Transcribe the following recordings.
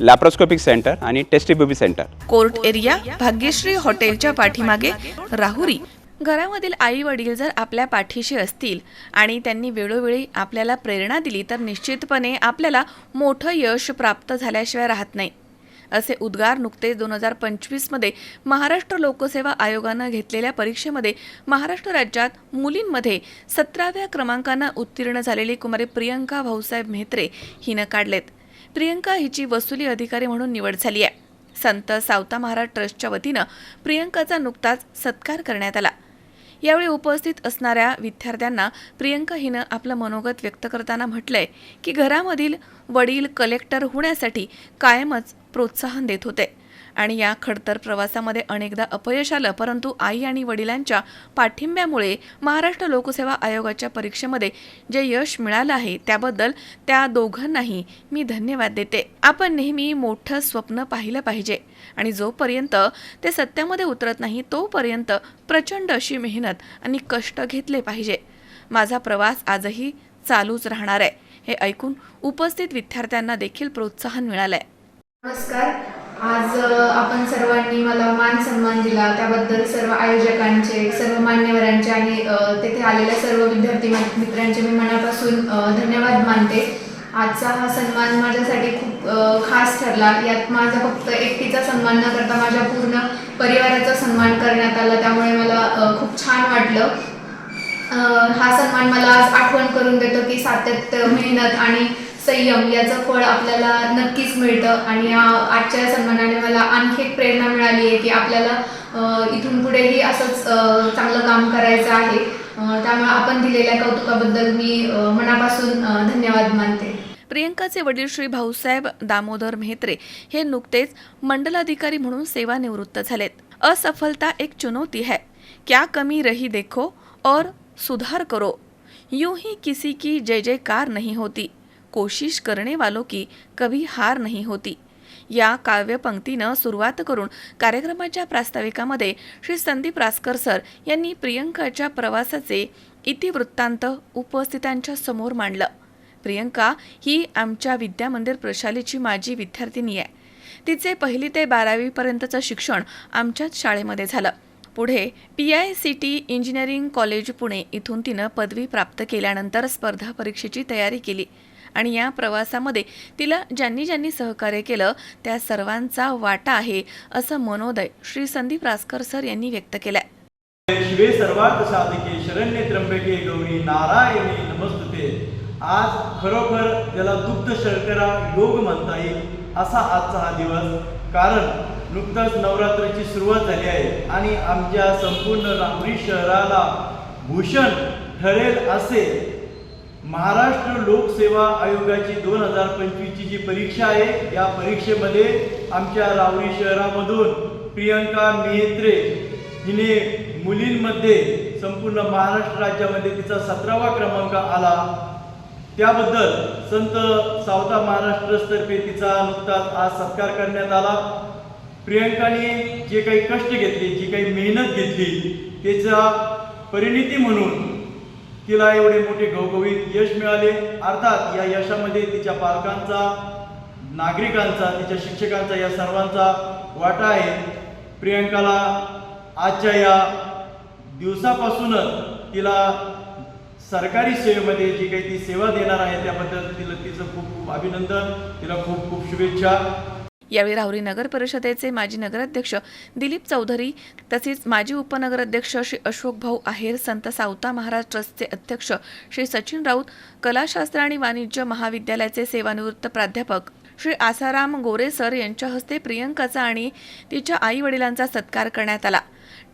Laparoscopic centre आणि test tube baby centre court area Bhagyashree हॉटेलच्या पाठीमागे राहुरी. घरामधील आई वडील जर आपल्या पाठीशी असतील आणि त्यांनी वेळोवेळी आपल्याला प्रेरणा दिली तर निश्चितपणे आपल्याला मोठं यश प्राप्त झाल्याशिवाय राहत नाही. असे उद्गार नुकतेच दोन हजार पंचवीसमध्ये महाराष्ट्र लोकसेवा आयोगानं घेतलेल्या परीक्षेमध्ये महाराष्ट्र राज्यात मुलींमध्ये सतराव्या क्रमांकानं उत्तीर्ण झालेली कुमारी प्रियंका भाऊसाहेब म्हेत्रे हिनं काढलेत. प्रियंका हिची वसुली अधिकारी म्हणून निवड झाली आहे. संत सावता महाराज ट्रस्टच्या वतीनं प्रियंकाचा नुकताच सत्कार करण्यात आला. यावेळी उपस्थित असणाऱ्या विद्यार्थ्यांना प्रियंका हिनं आपलं मनोगत व्यक्त करताना म्हटलंय की घरामधील वडील कलेक्टर होण्यासाठी कायमच प्रोत्साहन देत होते. आणि या खडतर प्रवासामध्ये अनेकदा अपयश आलं परंतु आई आणि वडिलांच्या पाठिंब्यामुळे महाराष्ट्र लोकसेवा आयोगाच्या परीक्षेमध्ये जे यश मिळालं आहे त्याबद्दल त्या दोघांनाही मी धन्यवाद देते. आपण नेहमी मोठं स्वप्न पाहिलं पाहिजे आणि जोपर्यंत ते सत्यामध्ये उतरत नाही तोपर्यंत प्रचंड अशी मेहनत आणि कष्ट घेतले पाहिजे. माझा प्रवास आजही चालूच राहणार आहे हे ऐकून उपस्थित विद्यार्थ्यांना देखील प्रोत्साहन मिळालंय. नमस्कार. आज आपण सर्वांनी मला मान सन्मान दिला. त्याबद्दल सर्व आयोजकांचे सर्व मान्यवरांचे आणि तेथे आलेल्या सर्व विद्यार्थी मित्रांचे मी मनापासून धन्यवाद मानते. आजचा हा सन्मान माझ्यासाठी खूप खास ठरला. यात माझा फक्त एकटीचा सन्मान न करता माझ्या पूर्ण परिवाराचा सन्मान करण्यात आला. त्यामुळे मला खूप छान वाटलं. हा सन्मान मला आज आठवण करून देतो की सातत्य मेहनत आणि संयम याचं फळ आपल्याला नक्कीच मिळतं. आणि आजच्या सन्मानाने मला आणखी एक प्रेरणा मिळाली आहे की आपल्याला इथून पुढेही असंच चांगलं काम करायचं आहे. त्यामुळे आपण दिलेल्या कौतुकाबद्दल मी मनापासून धन्यवाद मानते. प्रियंकाचे वडील श्री भाऊसाहेब दामोदर मेहत्रे हे नुकतेच मंडलाधिकारी म्हणून सेवानिवृत्त झालेत. असफलता एक चुनौती है. क्या कमी रही देखो और सुधार करो. यूं ही किसी की जय जयकार नहीं होती. कोशिश करणे वालों की कभी हार नाही होती. या काव्यपंक्तीनं सुरुवात करून कार्यक्रमाच्या प्रास्ताविकामध्ये श्री संदीप रासकर सर यांनी प्रियंकाच्या प्रवासाचे इतिवृत्तांत उपस्थितांच्या समोर मांडलं. प्रियंका ही आमच्या विद्यामंदिर प्रशालेची माजी विद्यार्थिनी आहे तिचे पहिली ते बारावीपर्यंतचं शिक्षण आमच्याच शाळेमध्ये झालं. पुढे P I C T engineering college Pune इथून तिनं पदवी प्राप्त केल्यानंतर स्पर्धा परीक्षेची तयारी केली. आणि या प्रवासामध्ये तिला ज्यांनी ज्यांनी सहकार्य केलं त्या सर्वांचा वाटा आहे असं मनोदय श्री संदीप रासकर सर यांनी व्यक्त केलाय. शिवे सर्वार्थ साधिके शरण्य त्र्यंबके गौरी नारायणी नमस्तुते. आज खरोखर त्याला दुग्ध शर्करा योग म्हणता येईल असा आजचा हा दिवस. कारण नुकताच नवरात्रीची सुरुवात झाली आहे आणि आमच्या संपूर्ण राहुरी शहराला भूषण ठरेल असे महाराष्ट्र लोकसेवा आयोगाची दोन हजार पंचवीसची जी परीक्षा आहे या परीक्षेमध्ये आमच्या राहुरी शहरामधून प्रियंका मेहत्रे हिने मुलींमध्ये संपूर्ण महाराष्ट्र राज्यामध्ये तिचा सतरावा क्रमांक आला. त्याबद्दल संत सावता महाराष्ट्रतर्फे तिचा नुकताच आज सत्कार करण्यात आला. प्रियंकाने जे काही कष्ट घेतले जी काही मेहनत घेतली त्याचा परिणिती म्हणून तिला एवढे मोठे गवगवीत यश मिळाले. अर्थात या यशामध्ये तिच्या पालकांचा नागरिकांचा तिच्या शिक्षकांचा या सर्वांचा वाटा आहे. प्रियंकाला आजच्या या दिवसापासूनच तिला सरकारी सेवेमध्ये जी काही ती सेवा देणार आहे त्याबद्दल तिला तिचं खूप खूप अभिनंदन तिला खूप खूप शुभेच्छा. यावेळी राहुरी नगर परिषदेचे माजी नगराध्यक्ष दिलीप चौधरी तसेच माजी उपनगराध्यक्ष श्री अशोक भाऊ आहेर संत सावता महाराज ट्रस्टचे अध्यक्ष श्री सचिन राऊत कलाशास्त्र आणि वाणिज्य महाविद्यालयाचे सेवानिवृत्त प्राध्यापक श्री आसाराम गोरे सर यांच्या हस्ते प्रियंकाचा आणि तिच्या आई वडिलांचा सत्कार करण्यात आला.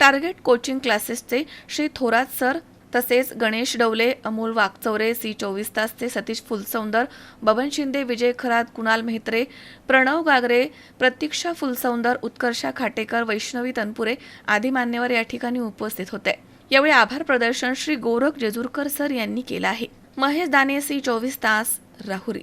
टार्गेट कोचिंग क्लासेसचे श्री थोरात सर तसेच गणेश डवले अमोल वाघचौरे सी चोवीस तासचे सतीश फुलसौंदर बबन शिंदे विजय खरात कुणाल मेहत्रे प्रणव गागरे प्रतीक्षा फुलसौंदर उत्कर्षा खाटेकर वैष्णवी तनपुरे आदी मान्यवर या ठिकाणी उपस्थित होते. यावेळी आभार प्रदर्शन श्री गोरख जेजूरकर सर यांनी केलं आहे. महेश दाने सी चोवीस तास राहुरी.